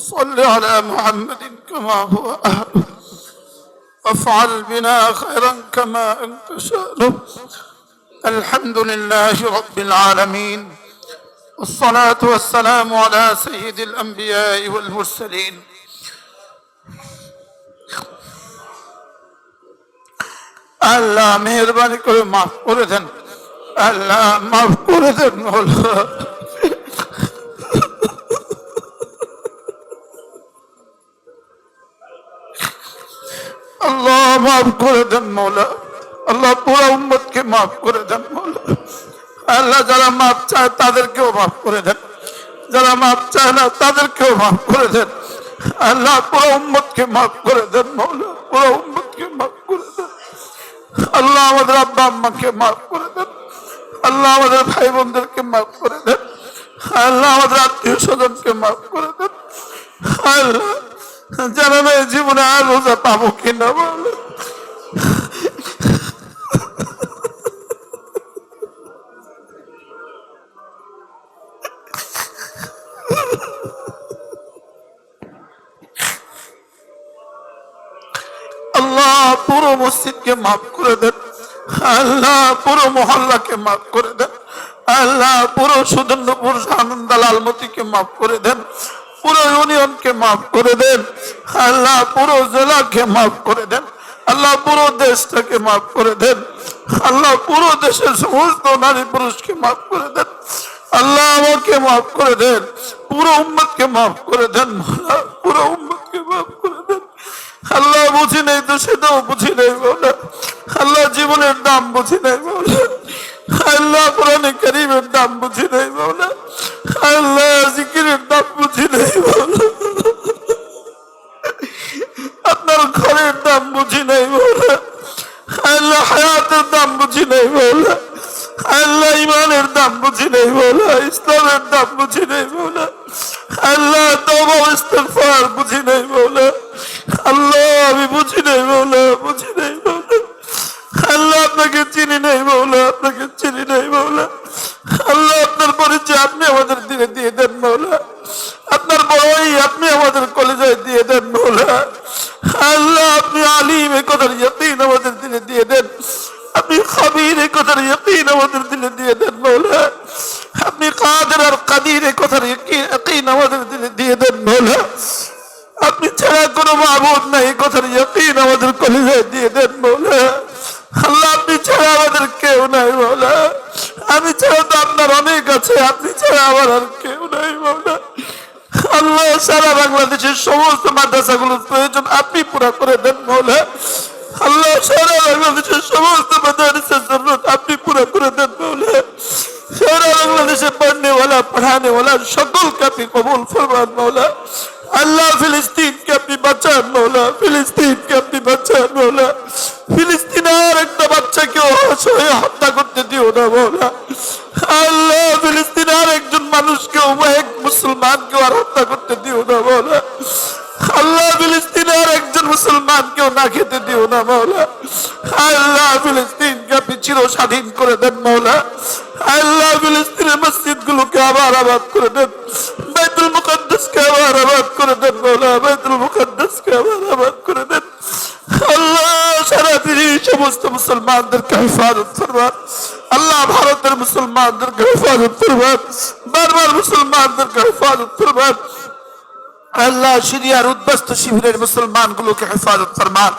وصل على محمد كما هو أهل وافعل بنا خيرا كما أنت شأنه الحمد لله رب العالمين والصلاة والسلام على سيد الأنبياء والمرسلين আল্লাহ মেহরবানি করে মাফ করে দেন আল্লাহ মাফ করে দেন মাফ করে দেন মৌলা। আল্লাহ পুরো উম্মতকে মাফ করে দেন মৌলা। আল্লাহ যারা মাফ চায় তাদেরকেও মাফ করে দেন। যারা মাফ চায় না তাদেরকেও মাফ করে দেন। আল্লাহ পুরো উম্মতকে মাফ করে দেন মৌলা। পুরো উম্মতকে মাফ করে দেন। আল্লাহ আমাদের আব্বা আম্মাকে মাফ করে দেন। আল্লাহ আমাদের ভাই বোনদেরকে মাফ করে দেন। আল্লাহ আমাদের আত্মীয় স্বজনকে মাফ করে দেন। আল্লাহ জানা নাই জীবনে আর রোজা পাবো কিনা বলো আল্লাহ পুরো মসজিদকে মাফ করে দেন। আল্লাহ পুরো মহল্লাকে মাফ করে দেন। আল্লাহ পুরো সুদর্ণপুর আনন্দাল আলমতিকে মাফ করে দেন। পুরো ইউনিয়নকে মাফ করে দেন। আল্লাহ পুরো জেলাকে মাফ করে দেন। আল্লাহ পুরো দেশটাকে মাফ করে দেন। আল্লাহ পুরো দেশের সমস্ত নারী পুরুষকে মাফ করে দেন। আল্লাহ আমাকে মাফ করে দেন। পুরো উম্মতকে মাফ করে দেন। পুরো দেন আল্লাহ বুঝি নেই তো সেটাও বুঝি নেই বলে আল্লাহ জীবনের দাম বুঝি নেই বলে আল্লাহ কোরআনে করিমের দাম বুঝি নেই আল্লাহ জিকিরের দাম বুঝি নেই আপনার ঘরের দাম বুঝি নেই আল্লাহ হায়াতের দাম বুঝি নেই আল্লাহ ইমানের দাম বুঝি নেই বলে ইসলামের দাম বুঝি নেই বলে আল্লাহ তবা ইস্তেগফার বুঝি নেই বলে আল্লাহ আমি বুঝি নেই বলে বুঝি নেই বলে আল্লাহ আপনাকে চিনি নেই বলে আপনাকে চিনি নেই বলে আল্লাহ আপনার পরিচয় আপনি আমাদের দিকে দিয়ে দেন মৌলা আপনার বড়ই আপনি আমাদের কলেজায় দিয়ে দেন মৌলা আল্লাহ, আপনি আলিম কথার ইয়াকিন আমাদের দিলে দিয়ে দেন। আপনি খাবির কথার ইয়াকিন আমাদের দিলে দিয়ে দেন, মৌলা। আপনি কাদের আর কাদির কথার ইয়াকিন আমাদের দিলে দিয়ে দেন, মৌলা। আপনি ছাড়া কোনো মাহবুদ নাই কথার ইয়াকিন আমাদের কলেজায় দিয়ে দেন, মৌলা। আল্লাহ, আপনি ছাড়া আমাদের কেউ নাই, মৌলা। আমি ছাড়া তো আপনার অনেক আছে, আপনি ছাড়া আমার আর কেউ নাই মৌলা আল্লাহ সারা বাংলাদেশের সমস্ত মাদ্রাসাগুলোর প্রয়োজন আপনি পুরা করে দেন মৌলা। আল্লাহ সারা বাংলাদেশের সমস্ত মাদ্রাসার জন্য আপনি পুরা করে দেন মৌলা। সারা বাংলাদেশে পড়নেওয়ালা পড়ানেওয়ালা সকলকে আপনি কবুল ফরমান মৌলা। আল্লাহ ফিলিস্তিনকে আপনি বাঁচান মৌলা। ফিলিস্তিনকে আপনি বাঁচান মৌলা। ফিলিস্তিনের একটা বাচ্চাকে অসহায় হত্যা করতে দিও না মৌলা আল্লাহ ফিলিস্তিনের একজন মানুষকে এক মুসলমানকে আর হত্যা করতে দিও না মৌলা আল্লাহ ফিলিস্তিনের একজন মুসলমানকেও না খেতে দিও না মৌলা আল্লাহ ফিলিস্তিনকে আপনি চির স্বাধীন করে দেন মৌলা আল্লাহ ফিলিস্তিনের মসজিদ গুলোকে আবার আবাদ করে দেন। বাইতুল মুকদ্দাসকে আবার আবাদ করে দেন মৌলা বাইতুল মুকদ্দাসকে আবার আবাদ করে দেন। আল্লাহ সারা পৃথিবীর সমস্ত মুসলমানদেরকে হেফাজত করবার। আল্লাহ ভারতের মুসলমানদেরকে হেফাজত করবার। বারবার মুসলমানদেরকে হেফাজত করবার। আল্লাহ সিরিয়ার উদ্বাস্ত শিবিরের মুসলমান গুলোকে হেফাজত ফরমান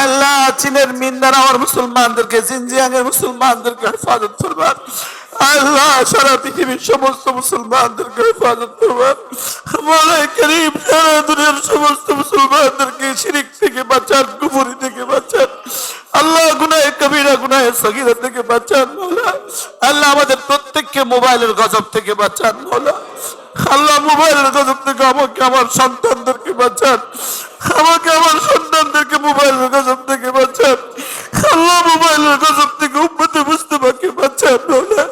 আল্লাহ চীনের মিন্দারাওয়ার মুসলমানদেরকে জিনজিয়াং মুসলমানদেরকে হেফাজত ফরমান আল্লাহ সারা পৃথিবীর সমস্ত মুসলমানদেরকে হেফাজত ফরমান মৌলাই করিম সারা দুনিয়ার সমস্ত মুসলমানদেরকে শিরিক থেকে বাঁচান, কুফুরি থেকে বাঁচান। আল্লাহ গুনায় কবিরা গুনায় সগিরা থেকে বাঁচান মৌলা আল্লাহ আমাদের প্রত্যেককে মোবাইলের গজব থেকে বাঁচান মৌলা আল্লাহ মোবাইলের গজব থেকে আমাকে, আমার সন্তানদেরকে বাঁচান। আমাকে, আমার মোবাইলের গজব থেকে বাঁচান। আল্লাহ মোবাইলের গজব থেকে উম্মতে মুস্তফাকে বাঁচান মৌলা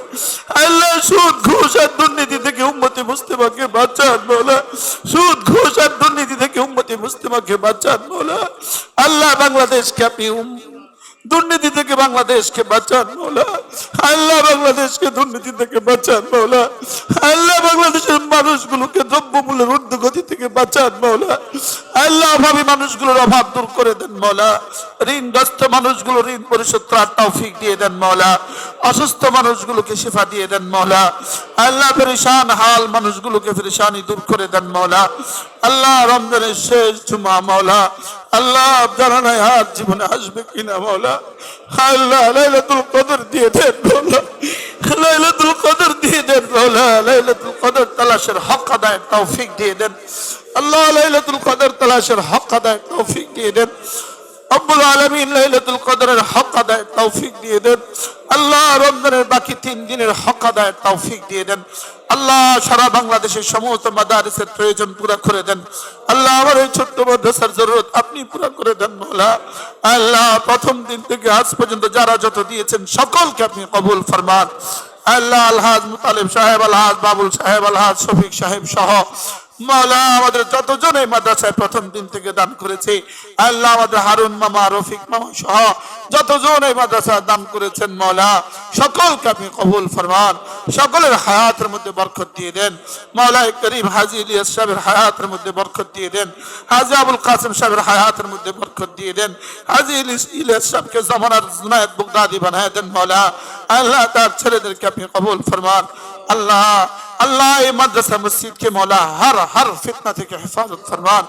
আল্লাহ সুদ, ঘুষ আর দুর্নীতি থেকে উম্মতে মুস্তফাকে বাঁচান মৌলা সুদ, ঘুষ আর দুর্নীতি থেকে উম্মতে মুস্তফাকে বাঁচান মৌলা আল্লাহ বাংলাদেশকে আপনি দুর্নীতি থেকে বাংলাদেশকে বাঁচান, মৌলা। আল্লাহ বাংলাদেশকে দুর্নীতি থেকে বাঁচান, মৌলা। আল্লাহ বাংলাদেশের মানুষগুলোকে দ্রব্যমূল্যের ঊর্ধ্বগতি থেকে বাঁচান, মৌলা। আল্লাহ অভাবী মানুষগুলোর অভাব দূর করে দেন, মৌলা। ঋণগ্রস্ত মানুষগুলো ঋণ পরিশোধ করার তৌফিক দিয়ে দেন, মৌলা। অসুস্থ মানুষগুলোকে শিফা দিয়ে দেন, মৌলা। আল্লাহ ফেরিসান হাল মানুষগুলোকে ফেরিসানি দূর করে দেন, মৌলা। আল্লাহ রমজানের শেষ জুমা, মৌলা। আল্লাহ জানা নাই আর জীবনে আসবে কিনা, মৌলা। আল্লাহ লাইলাতুল কদর দিয়ে দেন মৌলা লাইলাতুল কদর দিয়ে দেন মৌলা লাইলাতুল কদর তালাশের হক আদায়ের তৌফিক দিয়ে দেন আল্লাহ লাইলাতুল কদর তালাশের হক আদায়ের তৌফিক দিয়ে দেন রব্বুল আলামিন লাইলাতুল কদরের হক আদায়ের তৌফিক দিয়ে দেন। আল্লাহ রমজানের বাকি তিন দিনের হক আদায়ের তৌফিক দিয়ে দেন। আল্লাহ সারা বাংলাদেশের সমস্ত মাদারিসের প্রয়োজন পুরো করে দেন। আল্লাহ আমার এই ছোট্ট মাদ্রাসার জরুরত আপনি পুরো করে দেন মৌলা আল্লাহ প্রথম দিন থেকে আজ পর্যন্ত যারা যত দিয়েছেন সকলকে আপনি কবুল ফরমান। আল্লাহ আলহাজ মুতালিব সাহেব, আলহাজ বাবুল সাহেব, আলহাজ শফিক সাহেব সহ মাওলা আমাদের যতজন এই মাদ্রাসায় প্রথম দিন থেকে দান করেছে, আল্লাহ আমাদের হারুন, মামা, রফিক, মামা সহ যতজন এই মাদ্রাসায় দান করেছেন মাওলা, সকলকে আপনি কবুল ফরমান, সকলের হায়াতের মধ্যে বরকত দিয়ে দেন। মাওলা করিম হাজি ইলিয়াস সাহেবের হায়াতের মধ্যে বরকত দিয়ে দেন। হাজি আবুল কাসিম সাহেবের হায়াতের মধ্যে বরকত দিয়ে দেন। হাজি ইলিয়াস সাহেবকে জামানার জুনায়দ বুগদাদি বানায় দেন মাওলা। আল্লাহ তার ছেলেদেরকে আপনি কবুল ফরমান। আল্লাহ আল্লাহ এই মাদ্রাসা মসজিদকে মৌলা, হর হর ফিতনা থেকে হেফাজত ফরমান,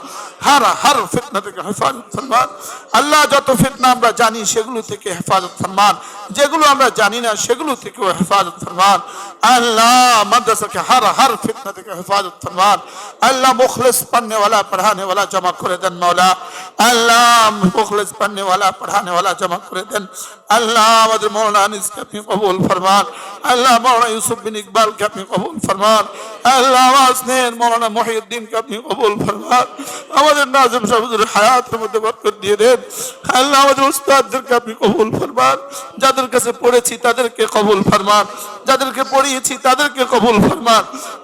হর হর ফিতনা থেকে হেফাজত ফরমান। আল্লাহ যত ফিতনা আমরা জানি সেগুলো থেকে হেফাজত ফরমান। যেগুলো আমরা জানি না সেগুলো থেকেও হেফাজত ফরমান। আল্লাহ মাদ্রাসাকে হর হর ফিতনা থেকে হেফাজত ফরমান। আল্লাহ মুখলিস পড়নেওয়ালা পড়ানেওয়ালা জমা করে দেন মৌলা। আল্লাহ মুখলিস पढ़ने वाला पढ़ाने वाला जमा করে দেন আল্লাহ আমাদের মৌলানা আনিসকে আপনি কবুল ফরমান আল্লাহ মৌলানা ইউসুফ বিন ইকবালকে আপনি কবুল ফরমান আল্লাহ আমার স্নেহের মৌলানা মহিউদ্দিনকে আপনি কবুল ফরমান আমাদের নাজম সাহুদের হায়াতের মধ্যে বরকত দিয়ে দেন আল্লাহ আমাদের উস্তাদদেরকে আপনি কবুল ফরমান যাদের কাছে পড়েছি তাদেরকে কবুল ফরমান যাদেরকে পড়িয়েছি তাদেরকে কবুল ফরমান।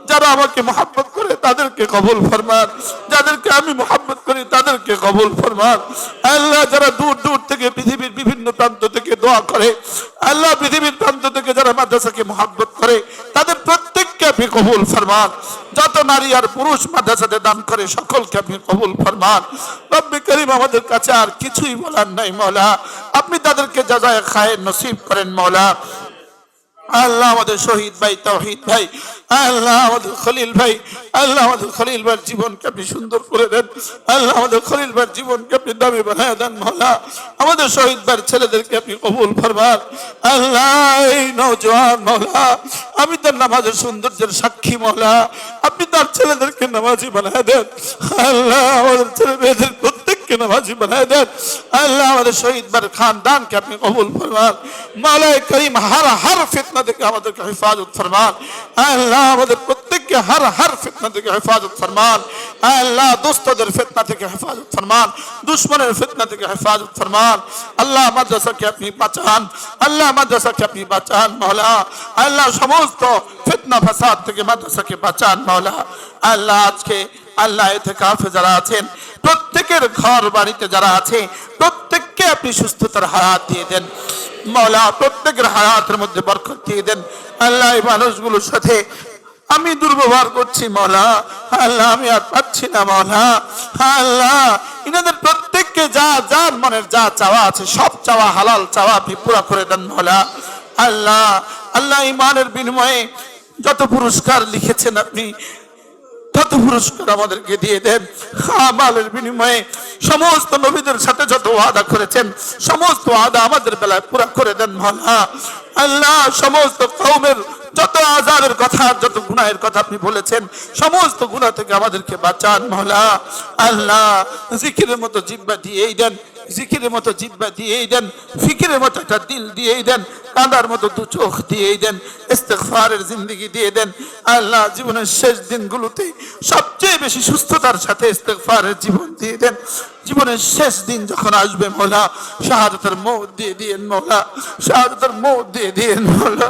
যারা আমাকে মহাব্বত করে তাদেরকে কবুল ফরমান। যাদেরকে আমি মহাব্বত করি তাদেরকে কবুল ফরমান। আল্লাহ যারা দূর দূর থেকে পৃথিবীর বিভিন্ন প্রান্ত থেকে দোয়া করে, আল্লাহ পৃথিবীর প্রান্ত থেকে যারা মাদ্রাসাকে মহাব্বত করে, তাদের প্রত্যেককে আপনি কবুল ফরমান। যত নারী আর পুরুষ মাদ্রাসাতে দান করে, সকলকে আপনি কবুল ফরমান। রব্বে করিম আমাদের কাছে আর কিছুই বলার নাই, মৌলা। আপনি তাদেরকে যা যায় খায় নসিব করেন, মৌলা। আল্লাহ আমাদের শহীদ ভাই, তহিদ ভাই, আল্লাহ আমাদের খলিল ভাই, আল্লাহ আমাদের খলিল ভাইয়ের জীবনকে আপনি সুন্দর করে দেন, আল্লাহ আমাদের খলিল ভাইয়ের জীবনকে আপনি দামি বানায় দেন মহলা আমাদের শহীদ ভাই ছেলেদেরকে আপনি কবুল ফরমান আল্লাহ, এই মহলা আমি তার নামাজের সৌন্দর্যের সাক্ষী মহলা আপনি তার ছেলেদেরকে নামাজি বানায় দেন। আল্লাহ, আমাদের ছেলে মেয়েদের প্রত্যেককে নামাজি বানায় দেন? আল্লাহ আমাদের শহীদ বার খানদানকে আপনি কবুল ফরমান। মালায় করিম হার হার ফিতনা থেকে আমাদেরকে হেফাজত ফরমান। আল্লাহ আমাদের প্রত্যেককে হার হার ফিতনা থেকে হেফাজত ফরমান। আল্লাহ দোস্তদের ফিতনা থেকে হেফাজত ফরমান। দুশ্মনের ফিতনা থেকে হেফাজত ফরমান। আল্লাহ মাদ্রাসাকে আপনি বাঁচান। আল্লাহ মাদ্রাসাকে আপনি বাঁচান, মাওলা। আল্লাহ সমস্ত ফিতনা ফাসাদ থেকে মাদ্রাসাকে বাঁচান, মাওলা। আল্লাহ আজকে আল্লাহ এতে কাফে যারা আছেন, প্রত্যেকের ঘর বাড়িতে যারা আছে, প্রত্যেককে আপনি সুস্থতার হায়াত দিয়ে দেন। মৌলা, প্রত্যেকের হায়াতের মধ্যে বরকত দিয়ে দেন। আল্লাহ এই মানুষগুলোর সাথে আমি দুর্ব্যবহার করছি, মৌলা। আল্লাহ, আমি আর পাচ্ছি না, মৌলা। আল্লাহ, ইনাদের প্রত্যেককে যা যার মনের যা চাওয়া আছে, সব চাওয়া হালাল চাওয়া আপনি পুরা করে দেন, মৌলা। আল্লাহ আল্লাহ ইমানের বিনিময়ে যত পুরস্কার লিখেছেন আপনি তত পুরস্কার আমাদেরকে দিয়ে দেন আমালের বিনিময়ে সমস্ত নবীদের সাথে যত ওয়াদা করেছেন, সমস্ত ওয়াদা আমাদের বেলায় পুরা করে দেন মহলা আল্লাহ সমস্ত কৌমের যত আজারের কথা, যত গুনাহের কথা আপনি বলেছেন, সমস্ত গুণা থেকে আমাদেরকে বাঁচান মহলা আল্লাহ জিকিরের মতো জিব্বা দিয়েই দেন। জিকিরের মতো জিব্বা দিয়েই দেন, ফিকিরের মতো একটা দিল দিয়েই দেন কাঁদার মতো দু চোখ দিয়েই দেন, ইস্তেগফারের জিন্দগি দিয়ে দেন। আল্লাহ জীবনের শেষ দিনগুলোতে সবচেয়ে বেশি সুস্থতার সাথে ইস্তেগফারের জীবন দিয়ে দেন। জীবনের শেষ দিন যখন আসবে মৌলা, শাহাদতের মৌত দিয়ে দিয়েন মৌলা, শাহাদতের মৌত দিয়ে দিয়েন মৌলা।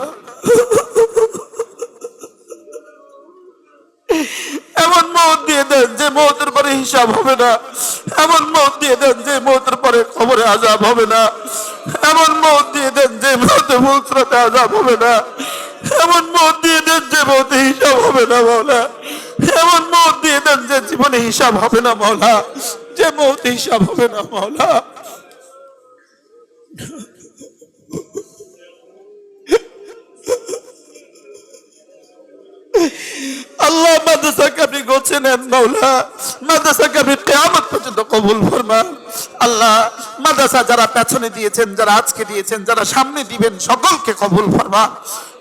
এমন মৌত দিয়ে দেন যে পরে হিসাব হবে না। এমন মত দিয়ে দেন যে মতের পরে খবরে আজাব হবে না। এমন মত দিয়ে দেন যে মতে মুসরাতে আজাব হবে না। এমন মত দিয়ে দেন যে মতে হিসাব হবে না, মাওলা। এমন মত দিয়ে দেন যে জীবনে হিসাব হবে না, মাওলা। যে মত হিসাব হবে না, মাওলা। আল্লাহ, মাদ্রাসাকে আপনি গোছে নেন মাওলা। মাদ্রাসাকে আপনি কেয়ামত পর্যন্ত কবুল ফরমান। আল্লাহ, মাদ্রাসা যারা পেছনে দিয়েছেন, যারা আজকে দিয়েছেন, যারা সামনে দিবেন, সকলকে কবুল ফরমান।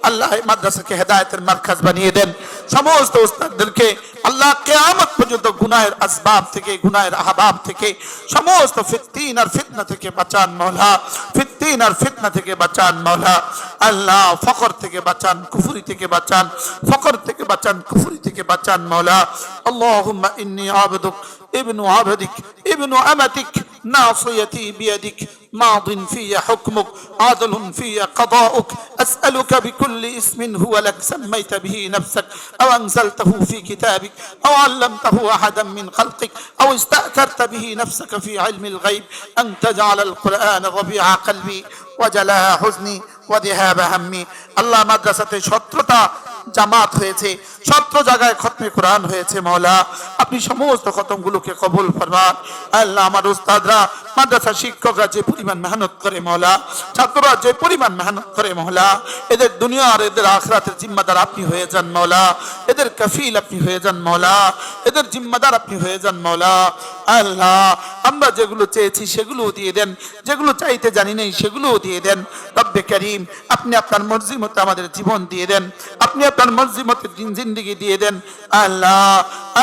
আল্লাহ মাদ্রাসাকে হেদায়েতের মার্কাজ বানিয়ে দেন। সমস্ত উস্তাদদেরকে আল্লাহ কেয়ামত পর্যন্ত গুনাহের আসবাব থেকে, গুনাহের আহবাব থেকে, সমস্ত ফিতদিন আর ফিতনা থেকে বাঁচান মৌলা দিন আর ফিতনা থেকে বাঁচান, মাওলা। আল্লাহ ফকর থেকে বাঁচান, কুফুরি থেকে বাঁচান ফকর থেকে বাঁচান, কুফুরি থেকে বাঁচান, মাওলা। আল্লাহুম্মা ইন্নী আবদুক, ইবনু আবদিক, ইবনু আমাতিক ناصيتي بيدك ماض في حكمك عدل في قضاؤك. أسألك بكل اسم هو لك سميت به نفسك أو أنزلته في كتابك أو علمته أحدا من خلقك أو استأثرت به نفسك في علم الغيب. أن تجعل القرآن ربيع قلبي وجلاء حزني وذهاب همي. الله مدرسة شطرتا জামাত হয়েছে সত্র জায়গায় খতমে কোরআন হয়েছে মৌলা আপনি সমস্ত খতমগুলোকে কবুল ফরমান। আল্লাহ আমার উস্তাদরা, মাদ্রাসা শিক্ষকরা যে পরিমাণ মেহনত করে মৌলা ছাত্ররা যে পরিমাণ মেহনত করে মৌলা এদের দুনিয়া আর এদের আখরাতের জিম্মাদার আপনি হয়ে যান মৌলা এদের কফিল আপনি হয়ে যান মৌলা এদের জিম্মাদার আপনি হয়ে যান মৌলা আল্লাহ, আমরা যেগুলো চেয়েছি সেগুলো দিয়ে দেন। যেগুলো চাইতে জানি নেই সেগুলোও দিয়ে দেন। রব্বে করিম, আপনি আপনার মর্জি মতো আমাদের জীবন দিয়ে দেন। আপনি আপনার মতো জিন্দিগি দিয়ে দেন। আল্লাহ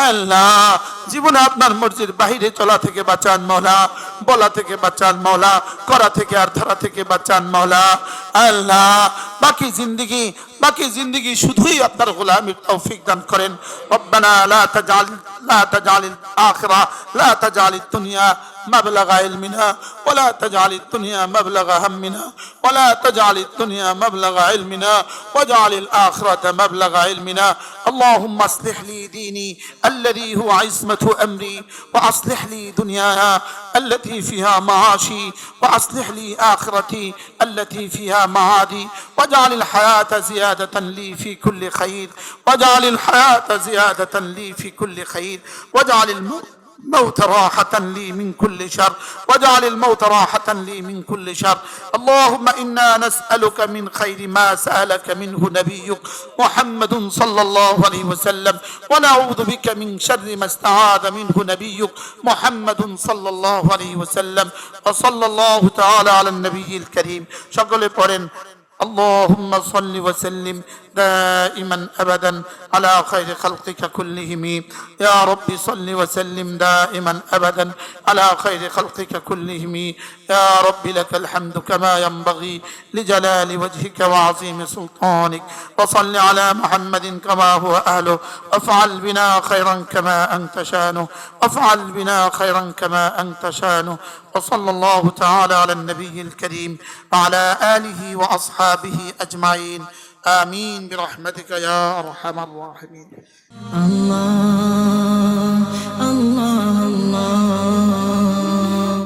আল্লাহ, জীবনে আপনার মর্জির বাহিরে চলা থেকে বাঁচান মৌলা বলা থেকে বাঁচান মৌলা করা থেকে আর ধরা থেকে বাঁচান মৌলা আল্লাহ, বাকি জিন্দিগি বাকি জিন্দিগি শুধুই আপনার গোলামির তৌফিক দান করেন। রব্বানা লা তাজাল লা তাজাল আখিরা, লা তাজাল দুনিয়া। مبلغ علمنا ولا تجعل الدنيا مبلغ همنا ولا تجعل الدنيا مبلغ علمنا واجعل الآخرة مبلغ علمنا اللهم اصلح لي ديني الذي هو عصمة أمري وأصلح لي دنياي التي فيها معاشي وأصلح لي آخرتي التي فيها معادي. واجعل الحياة زيادة لي في كل خير واجعل الحياة زيادة لي في كل خير. واجعل الموت الموت راحة لي من كل شر. واجعل الموت راحة لي من كل شر. اللهم إنا نسألك من خير ما سألك منه نبيك محمد صلى الله عليه وسلم. ونعوذ بك من شر ما استعاذ منه نبيك محمد صلى الله عليه وسلم. وصلى الله تعالى على النبي الكريم. قرن. اللهم صل وسلم دائما ابدا على خير خلقك كلهم. يا رب صل وسلم دائما ابدا على خير خلقك كلهم. يا رب لك الحمد كما ينبغي لجلال وجهك وعظيم سلطانك. وصل على محمد كما هو أهله. وافعل بنا خيرا كما أنت شأنه. وافعل بنا خيرا كما أنت شأنه. وصلى الله تعالى على النبي الكريم وعلى آله وأصحابه أجمعين. آمين برحمتك يا أرحم الراحمين. Allah